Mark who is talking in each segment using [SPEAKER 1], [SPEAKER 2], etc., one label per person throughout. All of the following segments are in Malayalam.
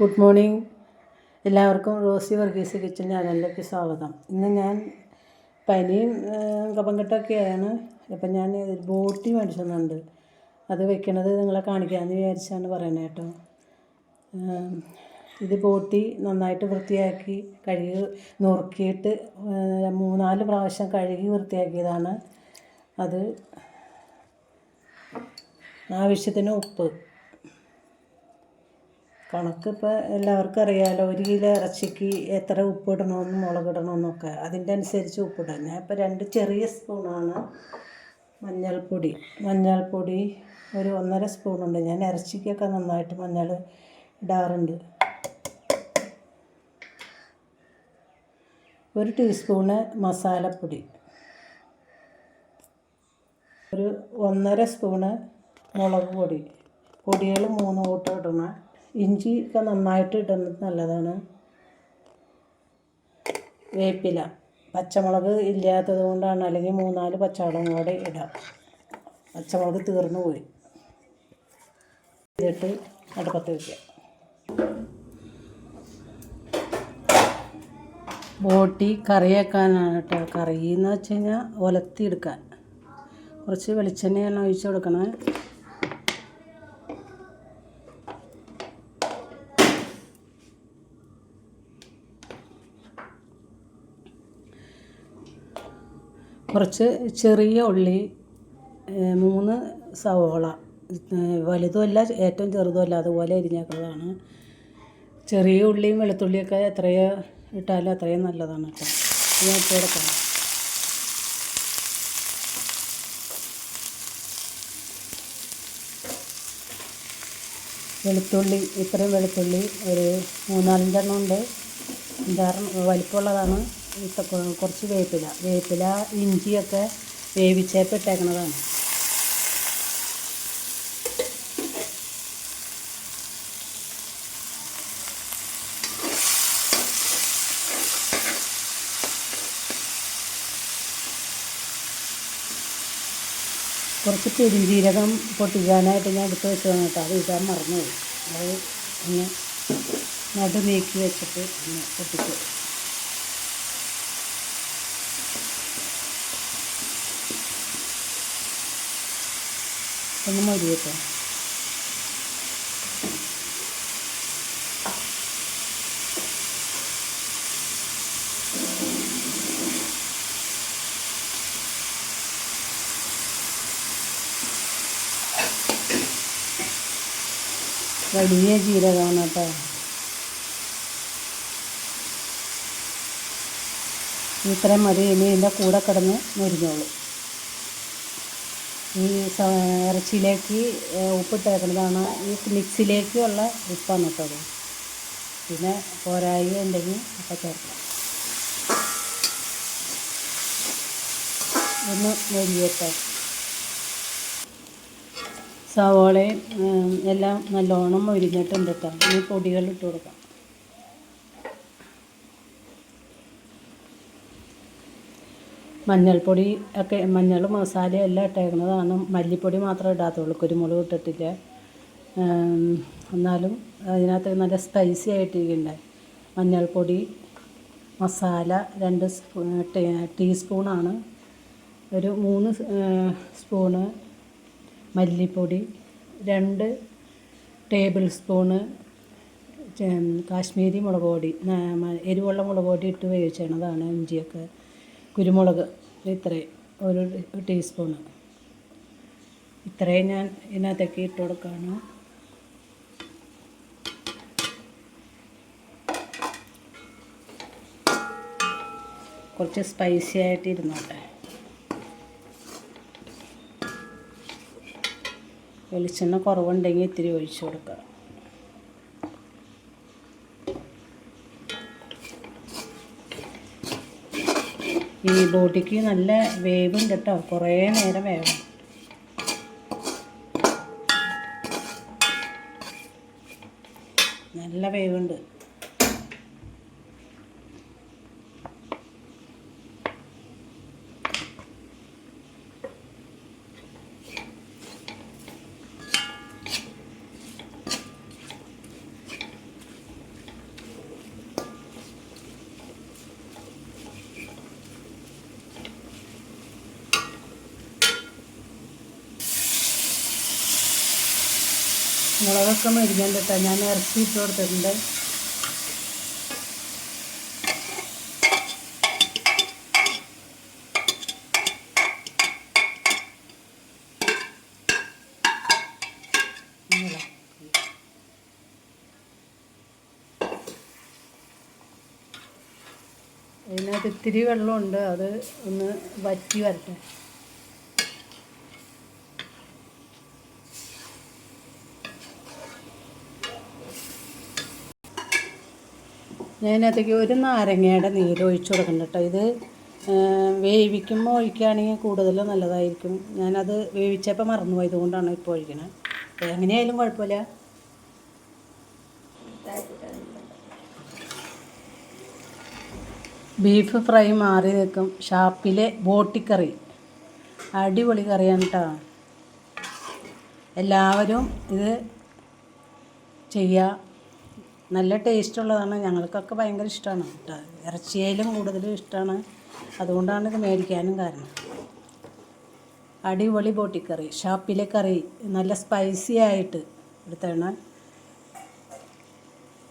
[SPEAKER 1] Good morning. എല്ലാവർക്കും റോസി വർഗീസ് കിച്ചൺ ചാനലിലേക്ക് സ്വാഗതം. ഇന്ന് ഞാൻ പനിയും കപങ്കട്ടൊക്കെയാണ് അപ്പം ഞാൻ ബോട്ടി മേടിച്ചൊന്നുണ്ട്. അത് വെക്കണത് നിങ്ങളെ കാണിക്കാമെന്ന് വിചാരിച്ചാണ് പറയുന്നത് കേട്ടോ. ഇത് ബോട്ടി നന്നായിട്ട് വൃത്തിയാക്കി കഴുകി നുറുക്കിയിട്ട് മൂന്നാൽ പ്രാവശ്യം കഴുകി വൃത്തിയാക്കിയതാണ്. അത് ആവശ്യത്തിന് ഉപ്പ്. കണക്ക് ഇപ്പോൾ എല്ലാവർക്കും അറിയാമല്ലോ ഒരു കിലോ ഇറച്ചിക്ക് എത്ര ഉപ്പിടണമെന്നും മുളകിടണമെന്നൊക്കെ. അതിന്റെ അനുസരിച്ച് ഉപ്പിടാം. ഞാൻ ഇപ്പോൾ രണ്ട് ചെറിയ സ്പൂണാണ് മഞ്ഞൾപ്പൊടി. മഞ്ഞൾപ്പൊടി ഒരു ഒന്നര സ്പൂണുണ്ട്. ഞാൻ ഇറച്ചിക്കൊക്കെ നന്നായിട്ട് മഞ്ഞൾ ഇടാറുണ്ട്. ഒരു ടീസ്പൂണ് മസാലപ്പൊടി. ഒരു ഒന്നര സ്പൂണ് മുളക് പൊടി. പൊടികൾ മൂന്ന് കൂട്ടം ഇടണം. ഇഞ്ചി ഒക്കെ നന്നായിട്ട് ഇടുന്നത് നല്ലതാണ്. വേപ്പില പച്ചമുളക് ഇല്ലാത്തത് കൊണ്ടാണ് അല്ലെങ്കിൽ മൂന്നാൽ പച്ചമുളകും കൂടെ ഇടാം. പച്ചമുളക് തീർന്നു പോയി. ഇതിട്ട് അടുപ്പത്ത് വയ്ക്കുക ബോട്ടി കറി വെക്കാനാണ് കേട്ടോ. കറി എന്ന് വെച്ച് കഴിഞ്ഞാൽ ഒലത്തി എടുക്കാൻ കുറച്ച് വെളിച്ചെണ്ണയാണ് ഒഴിച്ച് കൊടുക്കണേ. കുറച്ച് ചെറിയ ഉള്ളി മൂന്ന് സവോള വലുതുമല്ല ഏറ്റവും ചെറുതുമല്ല അതുപോലെ അരിഞ്ഞേക്കുന്നതാണ് ചെറിയ ഉള്ളിയും വെളുത്തുള്ളിയൊക്കെ എത്രയോ ഇട്ടാലും അത്രയും നല്ലതാണ് കേട്ടോ. വെളുത്തുള്ളി ഇത്രയും വെളുത്തുള്ളി ഒരു മൂന്നാലഞ്ചെണ്ണം ഉണ്ട്. വലിപ്പമുള്ളതാണ്. കുറച്ച് വേപ്പില വേപ്പില ഇഞ്ചിയൊക്കെ വേവിച്ചേപ്പ് ഇട്ടേക്കണതാണ്. കുറച്ച് പെരുംജീരകം പൊട്ടിക്കാനായിട്ട് ഞാൻ എടുത്ത് വെച്ചതാണ് കേട്ടോ. അത് ഇടാൻ മറന്നുപോയി. അത് ഒന്ന് നടു നീക്കി വെച്ചിട്ട് ഒന്ന് പൊട്ടിച്ചു ഒന്ന് മതി കേട്ടോ. വലിയ ജീരകമാണ് കേട്ടോ. ഇത്രയും മതി. ഇനി ഇതിന്റെ കൂടെ കിടന്ന് മുരിഞ്ഞോളൂ. ഈ ഇറച്ചിയിലേക്ക് ഉപ്പിട്ടേക്കുന്നതാണ്. ഈ മിക്സിലേക്കുള്ള ഉപ്പാണ് കേട്ടോ പിന്നെ പോരായി ഉണ്ടെങ്കിൽ ഒക്കെ ചേർക്കാം. ഒന്ന് മൊരിയട്ടെ സവോളയും എല്ലാം നല്ലോണം മൊരിഞ്ഞിട്ടുണ്ട് കേട്ടോ. ഇനി പൊടികൾ ഇട്ട് കൊടുക്കാം. മഞ്ഞൾപ്പൊടി ഒക്കെ മഞ്ഞൾ മസാല എല്ലാം ഇട്ടേക്കുന്നതാണ്. മല്ലിപ്പൊടി മാത്രമേ ഇടാത്തുള്ളൂ കുരുമുളക് ഇട്ടിട്ടില്ല. എന്നാലും അതിനകത്ത് നല്ല സ്പൈസി ആയിട്ടിരിക്കണ്ട മഞ്ഞൾപ്പൊടി മസാല രണ്ട് സ്പൂ ടീസ്പൂണാണ് ഒരു മൂന്ന് സ്പൂണ് മല്ലിപ്പൊടി രണ്ട് ടേബിൾ സ്പൂണ് കാശ്മീരി മുളക് പൊടി എരിവുള്ള മുളക് പൊടി ഇട്ട് വേവിച്ചതാണ് ഇഞ്ചിയൊക്കെ. കുരുമുളക് ഇത്രയും ഒരു ടീസ്പൂണ്. ഇത്രയും ഞാൻ ഇതിനകത്തേക്ക് ഇട്ട് കൊടുക്കുകയാണ് കുറച്ച് സ്പൈസി ആയിട്ട് ഇരുന്നോട്ടെ. വെളിച്ചെണ്ണ കുറവുണ്ടെങ്കിൽ ഇത്തിരി ഒഴിച്ചു കൊടുക്കുക. ഈ ബോട്ടിക്ക് നല്ല വേവുണ്ട് കേട്ടോ. കുറേ നേരം വേവണം നല്ല വേവുണ്ട്. മുളകൊക്കെ മരിഞ്ഞുണ്ട് ഞാൻ ഇറച്ചി ഇട്ട് കൊടുത്തിട്ടുണ്ട്. അതിനകത്ത് ഇത്തിരി വെള്ളമുണ്ട്. അത് ഒന്ന് വറ്റി വരട്ടെ. ഞാൻ ഒരു നാരങ്ങയുടെ നീര് ഒഴിച്ചു കൊടുക്കണം കേട്ടോ. ഇത് വേവിക്കുമ്പോൾ ഒഴിക്കുകയാണെങ്കിൽ കൂടുതൽ നല്ലതായിരിക്കും. ഞാനത് വേവിച്ചപ്പോൾ മറന്നുപോയി കൊണ്ടാണ് ഇപ്പോൾ ഒഴിക്കണത് എങ്ങനെയായാലും കുഴപ്പമില്ല. ബീഫ് ഫ്രൈ മാറി നിൽക്കും. ഷാപ്പിലെ ബോട്ടിക്കറി. അടിപൊളി കറിയാണ് കേട്ടോ. എല്ലാവരും ഇത് ചെയ്യുക നല്ല ടേസ്റ്റ് ഉള്ളതാണ് ഞങ്ങൾക്കൊക്കെ ഭയങ്കര ഇഷ്ടമാണ് കേട്ടോ. ഇറച്ചിയായാലും കൂടുതലും ഇഷ്ടമാണ് അതുകൊണ്ടാണ് ഇത് മേടിക്കാനും കാരണം. അടിപൊളി ബോട്ടിക്കറി. ഷാപ്പിലെ കറി. നല്ല സ്പൈസി ആയിട്ട് എടുത്താണ്.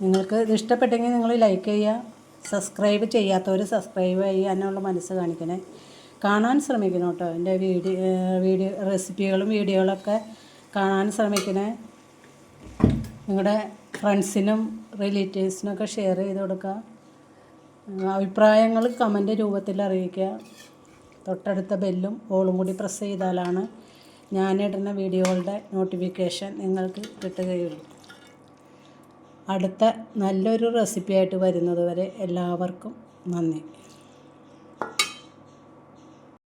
[SPEAKER 1] നിങ്ങൾക്ക് ഇത് ഇഷ്ടപ്പെട്ടെങ്കിൽ നിങ്ങൾ ലൈക്ക് ചെയ്യുക. സബ്സ്ക്രൈബ് ചെയ്യാത്തവർ സബ്സ്ക്രൈബ് ചെയ്യാനുള്ള മനസ്സ് കാണിക്കണേ. കാണാൻ ശ്രമിക്കണം കേട്ടോ. എന്റെ വീഡിയോ വീഡിയോ റെസിപ്പികളും വീഡിയോകളൊക്കെ കാണാൻ ശ്രമിക്കണേ. നിങ്ങളുടെ ഫ്രണ്ട്സിനും റിലേറ്റീവ്സിനൊക്കെ ഷെയർ ചെയ്ത് കൊടുക്കുക. അഭിപ്രായങ്ങൾ കമന്റ് രൂപത്തിൽ അറിയിക്കുക. തൊട്ടടുത്ത ബെല്ലും ഓളും കൂടി പ്രസ് ചെയ്താലാണ് ഞാനിടുന്ന വീഡിയോകളുടെ നോട്ടിഫിക്കേഷൻ നിങ്ങൾക്ക് കിട്ടുകയുള്ളൂ. അടുത്ത നല്ലൊരു റെസിപ്പിയായിട്ട് വരുന്നത് വരെ എല്ലാവർക്കും നന്ദി.